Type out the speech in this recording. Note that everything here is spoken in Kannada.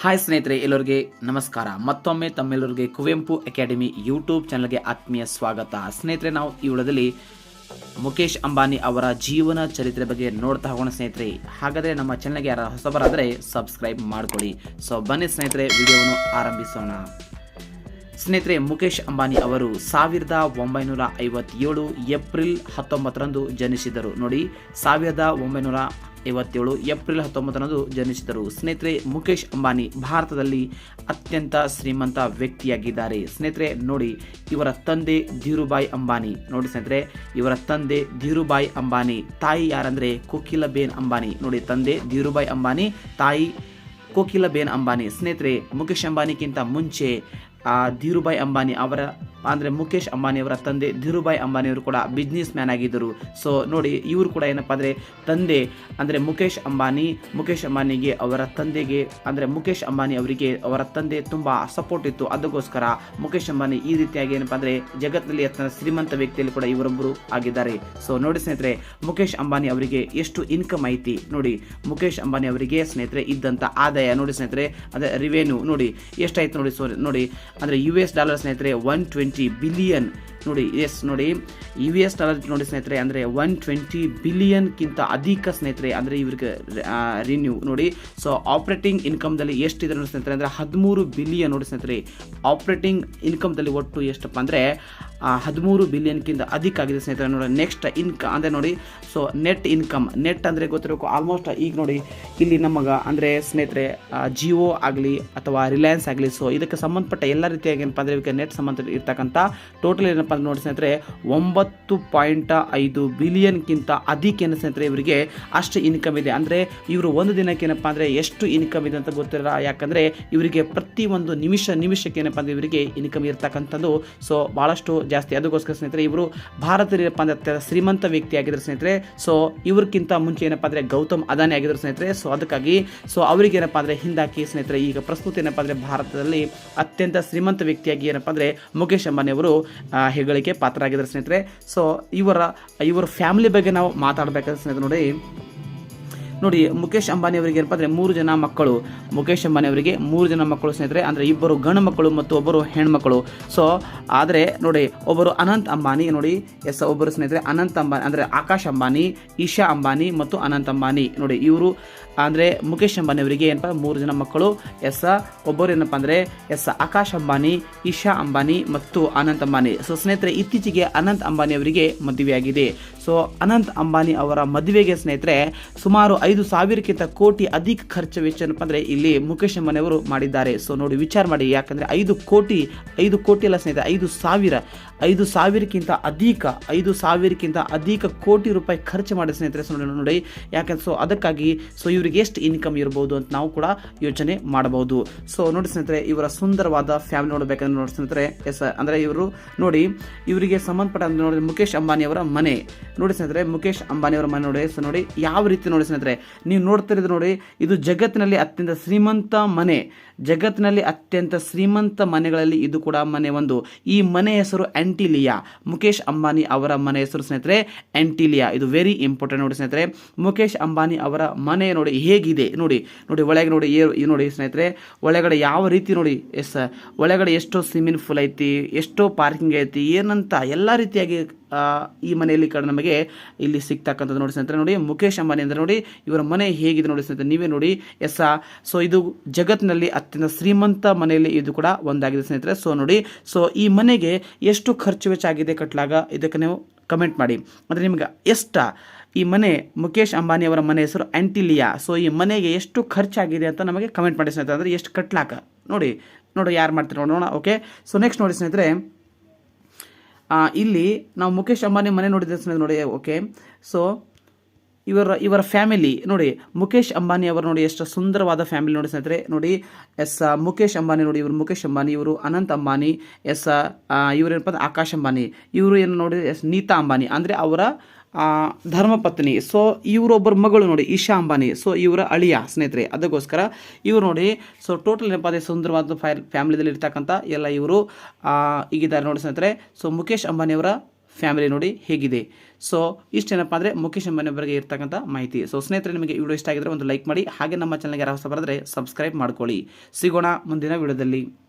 ಹಾಯ್ ಸ್ನೇಹಿತರೆ, ಎಲ್ಲರಿಗೆ ನಮಸ್ಕಾರ. ಮತ್ತೊಮ್ಮೆ ತಮ್ಮೆಲ್ಲರಿಗೆ ಕುವೆಂಪು ಅಕಾಡೆಮಿ ಯೂಟ್ಯೂಬ್ ಚಾನಲ್ಗೆ ಆತ್ಮೀಯ ಸ್ವಾಗತ. ಸ್ನೇಹಿತರೆ, ನಾವು ಈ ವಿಡಿಯೋದಲ್ಲಿ ಮುಖೇಶ್ ಅಂಬಾನಿ ಅವರ ಜೀವನ ಚರಿತ್ರೆ ಬಗ್ಗೆ ನೋಡ್ತಾ ಹೋಗೋಣ ಸ್ನೇಹಿತರೆ. ಹಾಗಾದರೆ ನಮ್ಮ ಚಾನಲ್ಗೆ ಯಾರು ಹೊಸಬರಾದರೆ ಸಬ್ಸ್ಕ್ರೈಬ್ ಮಾಡ್ಕೊಳ್ಳಿ. ಸೊ ಬನ್ನಿ ಸ್ನೇಹಿತರೆ, ವಿಡಿಯೋವನ್ನು ಆರಂಭಿಸೋಣ. ಸ್ನೇಹಿತರೆ ಮುಖೇಶ್ ಅಂಬಾನಿ ಅವರು ಸಾವಿರದ ಒಂಬೈನೂರ ಐವತ್ತೇಳು ಏಪ್ರಿಲ್ ಹತ್ತೊಂಬತ್ತರಂದು ಜನಿಸಿದರು ನೋಡಿ, ಸಾವಿರದ ಒಂಬೈನೂರ ಐವತ್ತೇಳು, ಏಪ್ರಿಲ್ ಹತ್ತೊಂಬತ್ತರಂದು ಜನಿಸಿದರು. ಸ್ನೇಹಿತರೆ ಮುಖೇಶ್ ಅಂಬಾನಿ ಭಾರತದಲ್ಲಿ ಅತ್ಯಂತ ಶ್ರೀಮಂತ ವ್ಯಕ್ತಿಯಾಗಿದ್ದಾರೆ. ಸ್ನೇಹಿತರೆ, ನೋಡಿ, ಇವರ ತಂದೆ ಧೀರುಬಾಯಿ ಅಂಬಾನಿ. ನೋಡಿ ಸ್ನೇಹಿತರೆ, ಇವರ ತಂದೆ ಧೀರುಬಾಯಿ ಅಂಬಾನಿ. ತಾಯಿ ಯಾರಂದ್ರೆ? ಕೋಕಿಲಬೇನ್ ಅಂಬಾನಿ. ನೋಡಿ, ತಂದೆ ಧೀರುಬಾಯಿ ಅಂಬಾನಿ, ತಾಯಿ ಕೋಕಿಲಬೇನ್ ಅಂಬಾನಿ. ಸ್ನೇಹಿತರೆ ಮುಖೇಶ್ ಅಂಬಾನಿಗಿಂತ ಮುಂಚೆ ಧೀರುಭಾಯ್ ಅಂಬಾನಿ ಅವರ, ಅಂದರೆ ಮುಖೇಶ್ ಅಂಬಾನಿ ಅವರ ತಂದೆ ಧೀರುಭಾಯ್ ಅಂಬಾನಿಯವರು ಕೂಡ ಬಿಸ್ನೆಸ್ ಮ್ಯಾನ್ ಆಗಿದ್ದರು. ಸೊ ನೋಡಿ, ಇವರು ಕೂಡ ಏನಪ್ಪ ಅಂದರೆ ತಂದೆ, ಅಂದರೆ ಮುಖೇಶ್ ಅಂಬಾನಿ ಮುಖೇಶ್ ಅಂಬಾನಿಗೆ ಅವರ ತಂದೆಗೆ, ಅಂದರೆ ಮುಖೇಶ್ ಅಂಬಾನಿ ಅವರಿಗೆ ಅವರ ತಂದೆ ತುಂಬ ಸಪೋರ್ಟ್ ಇತ್ತು. ಅದಕ್ಕೋಸ್ಕರ ಮುಖೇಶ್ ಅಂಬಾನಿ ಈ ರೀತಿಯಾಗಿ ಏನಪ್ಪ ಅಂದರೆ ಜಗತ್ತಿನಲ್ಲಿ ಅತ್ಯಂತ ಶ್ರೀಮಂತ ವ್ಯಕ್ತಿಯಲ್ಲಿ ಕೂಡ ಇವರೊಬ್ಬರು ಆಗಿದ್ದಾರೆ. ಸೊ ನೋಡಿ ಸ್ನೇಹಿತರೆ ಮುಖೇಶ್ ಅಂಬಾನಿ ಅವರಿಗೆ ಎಷ್ಟು ಇನ್ಕಮ್ ಐತಿ ನೋಡಿ. ಮುಖೇಶ್ ಅಂಬಾನಿ ಅವರಿಗೆ ಸ್ನೇಹಿತರೆ ಇದ್ದಂಥ ಆದಾಯ. ನೋಡಿ ಸ್ನೇಹಿತರೆ, ಅದೇ ರಿವೆನ್ಯೂ ನೋಡಿ, ಎಷ್ಟಾಯ್ತು ನೋಡಿ ಸೊ ನೋಡಿ ಅಂದರೆ ಯು ಎಸ್ ಡಾಲರ್ ಸ್ನೇಹಿತರೆ ಒನ್ ಟ್ವೆಂಟಿ ಬಿಲಿಯನ್ ನೋಡಿ ಎಸ್ ನೋಡಿ ಯು ಎಸ್ ಡಾಲರ್ ನೋಡಿ ಸ್ನೇಹಿತರೆ, ಅಂದರೆ ಒನ್ ಟ್ವೆಂಟಿ ಬಿಲಿಯನ್ಗಿಂತ ಅಧಿಕ ಸ್ನೇಹಿತರೆ, ಅಂದರೆ ಇವ್ರಿಗೆ ರಿನ್ಯೂ ನೋಡಿ. ಸೊ ಆಪ್ರೇಟಿಂಗ್ ಇನ್ಕಮ್ದಲ್ಲಿ ಎಷ್ಟಿದೆ ನೋಡಿ ಸ್ನೇಹಿತರೆ, ಅಂದರೆ ಹದಿಮೂರು ಬಿಲಿಯನ್ ನೋಡಿ ಸ್ನೇಹಿತರೆ ಆಪ್ರೇಟಿಂಗ್ ಇನ್ಕಮ್ದಲ್ಲಿ ಒಟ್ಟು ಎಷ್ಟಪ್ಪ ಅಂದರೆ ಹದಿಮೂರು ಬಿಲಿಯನ್ಗಿಂತ ಅಧಿಕ ಆಗಿದೆ ಸ್ನೇಹಿತರೆ. ನೋಡಿ ನೆಕ್ಸ್ಟ್ ಇನ್ಕಮ್ ಅಂದರೆ ನೋಡಿ ಸೊ ನೆಟ್ ಇನ್ಕಮ್ ನೆಟ್ ಅಂದರೆ ಗೊತ್ತಿರಬೇಕು ಆಲ್ಮೋಸ್ಟ್ ಈಗ ನೋಡಿ, ಇಲ್ಲಿ ನಮಗೆ ಅಂದರೆ ಸ್ನೇಹಿತರೆ ಜಿಯೋ ಆಗಲಿ ಅಥವಾ ರಿಲಯನ್ಸ್ ಆಗಲಿ ಸೊ ಇದಕ್ಕೆ ಸಂಬಂಧಪಟ್ಟ ಎಲ್ಲ ರೀತಿಯಾಗಿ ಏನಪ್ಪ ಅಂದರೆ ಇವಕ್ಕೆ ನೆಟ್ ಸಂಬಂಧ ಇರ್ತಕ್ಕಂಥ ಟೋಟಲ್ ಏನಪ್ಪ ಅಂದರೆ ನೋಡಿ ಸ್ನೇಹಿತರೆ, ಒಂಬತ್ತು ಪಾಯಿಂಟ್ ಐದು ಬಿಲಿಯನ್ಗಿಂತ ಅಧಿಕ ಏನು ಸ್ನೇಹಿತರೆ ಇವರಿಗೆ ಅಷ್ಟು ಇನ್ಕಮ್ ಇದೆ. ಅಂದರೆ ಇವರು ಒಂದು ದಿನಕ್ಕೆ ಏನಪ್ಪ ಅಂದರೆ ಎಷ್ಟು ಇನ್ಕಮ್ ಇದೆ ಅಂತ ಗೊತ್ತಿರಲ್ಲ. ಯಾಕಂದರೆ ಇವರಿಗೆ ಪ್ರತಿ ಒಂದು ನಿಮಿಷ ನಿಮಿಷಕ್ಕೆ ಏನಪ್ಪ ಅಂದರೆ ಇವರಿಗೆ ಇನ್ಕಮ್ ಇರ್ತಕ್ಕಂಥದ್ದು. ಸೊ ಭಾಳಷ್ಟು ಜಾಸ್ತಿ. ಅದಕ್ಕೋಸ್ಕರ ಸ್ನೇಹಿತರೆ, ಇವರು ಭಾರತ ಏನಪ್ಪ ಅಂದರೆ ಶ್ರೀಮಂತ ವ್ಯಕ್ತಿ ಆಗಿದ್ದಾರೆ ಸ್ನೇಹಿತರೆ. ಸೊ ಇವ್ರಿಗಿಂತ ಮುಂಚೆ ಏನಪ್ಪ ಅಂದರೆ ಗೌತಮ್ ಅದಾನಿ ಆಗಿದ್ರು ಸ್ನೇಹಿತರೆ. ಸೊ ಅದಕ್ಕಾಗಿ ಸೊ ಅವರಿಗೆ ಏನಪ್ಪ ಅಂದರೆ ಹಿಂದಾಕಿ ಸ್ನೇಹಿತರೆ, ಈಗ ಪ್ರಸ್ತುತ ಏನಪ್ಪ ಅಂದರೆ ಭಾರತದಲ್ಲಿ ಅತ್ಯಂತ ಶ್ರೀಮಂತ ವ್ಯಕ್ತಿಯಾಗಿ ಏನಪ್ಪ ಅಂದರೆ ಮುಖೇಶ್ ಅಂಬಾನಿ ಅವರು ಹೆಗ್ಗಳಿಕೆ ಪಾತ್ರರಾಗಿದ್ದಾರೆ ಸ್ನೇಹಿತರೆ. ಸೊ ಇವರ ಇವರ ಫ್ಯಾಮಿಲಿ ಬಗ್ಗೆ ನಾವು ಮಾತಾಡಬೇಕಾದ್ರೆ ಸ್ನೇಹಿತರೆ ನೋಡಿ. ನೋಡಿ ಮುಖೇಶ್ ಅಂಬಾನಿ ಅವರಿಗೆ ಏನಪ್ಪ ಅಂದರೆ ಮೂರು ಜನ ಮಕ್ಕಳು. ಮುಖೇಶ್ ಅಂಬಾನಿ ಅವರಿಗೆ ಮೂರು ಜನ ಮಕ್ಕಳು ಸ್ನೇಹಿತರೆ, ಅಂದರೆ ಇಬ್ಬರು ಗಂಡು ಮಕ್ಕಳು ಮತ್ತು ಒಬ್ಬರು ಹೆಣ್ಮಕ್ಕಳು ಸೊ ಆದರೆ ನೋಡಿ, ಒಬ್ಬರು ಅನಂತ್ ಅಂಬಾನಿ, ನೋಡಿ, ಎಸ್, ಒಬ್ಬರು ಸ್ನೇಹಿತರೆ, ಅನಂತ್ ಅಂಬಾನಿ, ಅಂದರೆ ಆಕಾಶ್ ಅಂಬಾನಿ, ಈಶಾ ಅಂಬಾನಿ ಮತ್ತು ಅನಂತ್ ಅಂಬಾನಿ. ನೋಡಿ, ಇವರು, ಅಂದರೆ ಮುಖೇಶ್ ಅಂಬಾನಿ ಅವರಿಗೆ ಏನಪ್ಪ ಮೂರು ಜನ ಮಕ್ಕಳು, ಎಸ್, ಒಬ್ಬರು ಏನಪ್ಪ ಅಂದರೆ, ಎಸ್, ಆಕಾಶ್ ಅಂಬಾನಿ, ಈಶಾ ಅಂಬಾನಿ ಮತ್ತು ಅನಂತ್ ಅಂಬಾನಿ. ಸೊ ಸ್ನೇಹಿತರೆ, ಇತ್ತೀಚೆಗೆ ಅನಂತ್ ಅಂಬಾನಿ ಅವರಿಗೆ ಮದುವೆಯಾಗಿದೆ. ಸೊ ಅನಂತ್ ಅಂಬಾನಿ ಅವರ ಮದುವೆಗೆ ಸ್ನೇಹಿತರೆ, ಸುಮಾರು ಐದು ಸಾವಿರಕ್ಕಿಂತ ಕೋಟಿ ಅಧಿಕ ಖರ್ಚು ವೆಚ್ಚ ಏನಪ್ಪ ಅಂದರೆ ಇಲ್ಲಿ ಮುಖೇಶ್ ಅಂಬಾನಿಯವರು ಮಾಡಿದ್ದಾರೆ. ಸೊ ನೋಡಿ, ವಿಚಾರ ಮಾಡಿ, ಯಾಕಂದರೆ ಐದು ಕೋಟಿ ಐದು ಕೋಟಿ ಅಲ್ಲ ಸ್ನೇಹಿತರೆ, ಐದು ಸಾವಿರ, ಐದು ಸಾವಿರಕ್ಕಿಂತ ಅಧಿಕ, ಐದು ಸಾವಿರಕ್ಕಿಂತ ಅಧಿಕ ಕೋಟಿ ರೂಪಾಯಿ ಖರ್ಚು ಮಾಡಿ ಸ್ನೇಹಿತರೆ ಸೊ ನೋಡಿ ನೋಡಿ, ಯಾಕಂದ್ರೆ ಸೊ ಅದಕ್ಕಾಗಿ ಸೊ ಇವರಿಗೆ ಎಷ್ಟು ಇನ್ಕಮ್ ಇರ್ಬೋದು ಅಂತ ನಾವು ಕೂಡ ಯೋಚನೆ ಮಾಡಬಹುದು. ಸೊ ನೋಡಿ ಸ್ನೇಹಿತರೆ, ಇವರ ಸುಂದರವಾದ ಫ್ಯಾಮಿಲಿ ನೋಡಬೇಕಂದ್ರೆ ನೋಡಿ ಸ್ನೇಹಿತರೆ, ಎಸ್, ಅಂದರೆ ಇವರು, ನೋಡಿ, ಇವರಿಗೆ ಸಂಬಂಧಪಟ್ಟ ನೋಡಿ ಮುಖೇಶ್ ಅಂಬಾನಿಯವರ ಮನೆ. ನೋಡಿ ಸ್ನೇಹಿತರೆ ಮುಖೇಶ್ ಅಂಬಾನಿಯವರ ಮನೆ ನೋಡಿ ಸೊ ನೋಡಿ, ಯಾವ ರೀತಿ ನೋಡಿ ಸ್ನೇಹಿತರೆ ನೀವು ನೋಡ್ತಿರೋದು ನೋಡಿ, ಇದು ಜಗತ್ತಿನಲ್ಲಿ ಅತ್ಯಂತ ಶ್ರೀಮಂತ ಮನೆ. ಜಗತ್ತಿನಲ್ಲಿ ಅತ್ಯಂತ ಶ್ರೀಮಂತ ಮನೆಗಳಲ್ಲಿ ಇದು ಕೂಡ ಮನೆ ಒಂದು. ಈ ಮನೆ ಹೆಸರು ಆಂಟಿಲಿಯಾ. ಮುಖೇಶ್ ಅಂಬಾನಿ ಅವರ ಮನೆ ಹೆಸರು ಸ್ನೇಹಿತರೆ, ಆಂಟಿಲಿಯಾ. ಇದು ವೆರಿ ಇಂಪಾರ್ಟೆಂಟ್ ನೋಡಿ ಸ್ನೇಹಿತರೆ. ಮುಖೇಶ್ ಅಂಬಾನಿ ಅವರ ಮನೆ ನೋಡಿ ಹೇಗಿದೆ? ನೋಡಿ ನೋಡಿ ಒಳಗೆ ನೋಡಿ ನೋಡಿ ಸ್ನೇಹಿತರೆ. ಒಳಗಡೆ ಯಾವ ರೀತಿ ನೋಡಿ, ಎಸ್, ಒಳಗಡೆ ಎಷ್ಟೋ ಸ್ವಿಮ್ಮಿಂಗ್ ಫೂಲ್ ಐತಿ, ಎಷ್ಟೋ ಪಾರ್ಕಿಂಗ್ ಐತಿ, ಏನಂತ ಎಲ್ಲ ರೀತಿಯಾಗಿ ಈ ಮನೆಯಲ್ಲಿ ಕಡೆ ನಮಗೆ ಇಲ್ಲಿ ಸಿಗ್ತಕ್ಕಂಥದ್ದು ನೋಡಿ ಸ್ನೇಹಿತರೆ, ನೋಡಿ ಮುಖೇಶ್ ಅಂಬಾನಿ ಅಂದರೆ ನೋಡಿ ಇವರ ಮನೆ ಹೇಗಿದೆ ನೋಡಿ ಸ್ನೇಹಿತರೆ, ನೀವೇ ನೋಡಿ, ಎಸ್ ಸೊ ಇದು ಜಗತ್ತಿನಲ್ಲಿ ಅತ್ಯಂತ ಶ್ರೀಮಂತ ಮನೆಯಲ್ಲಿ ಇದು ಕೂಡ ಒಂದಾಗಿದೆ ಸ್ನೇಹಿತರೆ. ಸೊ ನೋಡಿ ಸೊ ಈ ಮನೆಗೆ ಎಷ್ಟು ಖರ್ಚು ವೆಚ್ಚ ಆಗಿದೆ ಕಟ್ಟಲಾಗ ಇದಕ್ಕೆ ನೀವು ಕಮೆಂಟ್ ಮಾಡಿ. ಅಂದರೆ ನಿಮ್ಗೆ ಎಷ್ಟ ಈ ಮನೆ, ಮುಖೇಶ್ ಅಂಬಾನಿ ಅವರ ಮನೆ ಹೆಸರು ಆಂಟಿಲಿಯಾ? ಸೊ ಈ ಮನೆಗೆ ಎಷ್ಟು ಖರ್ಚಾಗಿದೆ ಅಂತ ನಮಗೆ ಕಮೆಂಟ್ ಮಾಡಿ ಸ್ನೇಹಿತರೆ. ಅಂದರೆ ಎಷ್ಟು ಕಟ್ಲಾಕ ನೋಡಿ ನೋಡಿ ಯಾರು ಮಾಡ್ತೀರಿ ನೋಡೋಣ ಓಕೆ ಸೊ ನೆಕ್ಸ್ಟ್ ನೋಡಿ ಸ್ನೇಹಿತರೆ ಇಲ್ಲಿ ನಾವು ಮುಖೇಶ್ ಅಂಬಾನಿ ಮನೆ ಸ್ನೇಹಿತರೆ ನೋಡಿ ಓಕೆ ಸೊ ಇವರ ಇವರ ಫ್ಯಾಮಿಲಿ ನೋಡಿ ಮುಖೇಶ್ ಅಂಬಾನಿ ಅವರು ನೋಡಿ ಎಷ್ಟು ಸುಂದರವಾದ ಫ್ಯಾಮಿಲಿ ನೋಡಿ ಸ್ನೇಹಿತರೆ. ನೋಡಿ, ಎಸ್ ಮುಖೇಶ್ ಅಂಬಾನಿ ನೋಡಿ, ಇವರು ಮುಖೇಶ್ ಅಂಬಾನಿ, ಇವರು ಅನಂತ್ ಅಂಬಾನಿ, ಎಸ್ ಇವರೇನಪ್ಪ ಆಕಾಶ್ ಅಂಬಾನಿ, ಇವರು ಏನು ನೋಡಿ, ಎಸ್, ನೀತಾ ಅಂಬಾನಿ. ಅಂದರೆ ಅವರ ಧರ್ಮಪತ್ನಿ. ಸೊ, ಇವರೊಬ್ಬರ ಮಗಳು ನೋಡಿ, ಈಶಾ ಅಂಬಾನಿ. ಸೊ, ಇವರ ಅಳಿಯ ಸ್ನೇಹಿತರೆ, ಅದಕ್ಕೋಸ್ಕರ ಇವರು ನೋಡಿ, ಸೊ, ಟೋಟಲ್ ಏನಪ್ಪ ಅಂದರೆ ಸುಂದರವಾದ ಫ್ಯಾ ಫ್ಯಾಮಿಲಿದಲ್ಲಿ ಇರ್ತಕ್ಕಂಥ ಎಲ್ಲ ಇವರು ಈಗಿದ್ದಾರೆ ನೋಡಿ ಸ್ನೇಹಿತರೆ. ಸೊ ಮುಖೇಶ್ ಅಂಬಾನಿಯವರ ಫ್ಯಾಮಿಲಿ ನೋಡಿ ಹೇಗಿದೆ. ಸೊ ಇಷ್ಟೇನಪ್ಪ ಅಂದರೆ ಮುಖೇಶ್ ಅಂಬಾನಿ ಅವರಿಗೆ ಇರ್ತಕ್ಕಂಥ ಮಾಹಿತಿ. ಸೊ, ಸ್ನೇಹಿತರೆ, ನಿಮಗೆ ವಿಡಿಯೋ ಇಷ್ಟ ಆಗಿದ್ರೆ ಒಂದು ಲೈಕ್ ಮಾಡಿ, ಹಾಗೆ ನಮ್ಮ ಚಾನಲ್ಗೆ ಯಾರು ಹೊಸ ಬರೆದ್ರೆ ಸಬ್ಸ್ಕ್ರೈಬ್ ಮಾಡ್ಕೊಳ್ಳಿ. ಸಿಗೋಣ ಮುಂದಿನ ವಿಡಿಯೋದಲ್ಲಿ.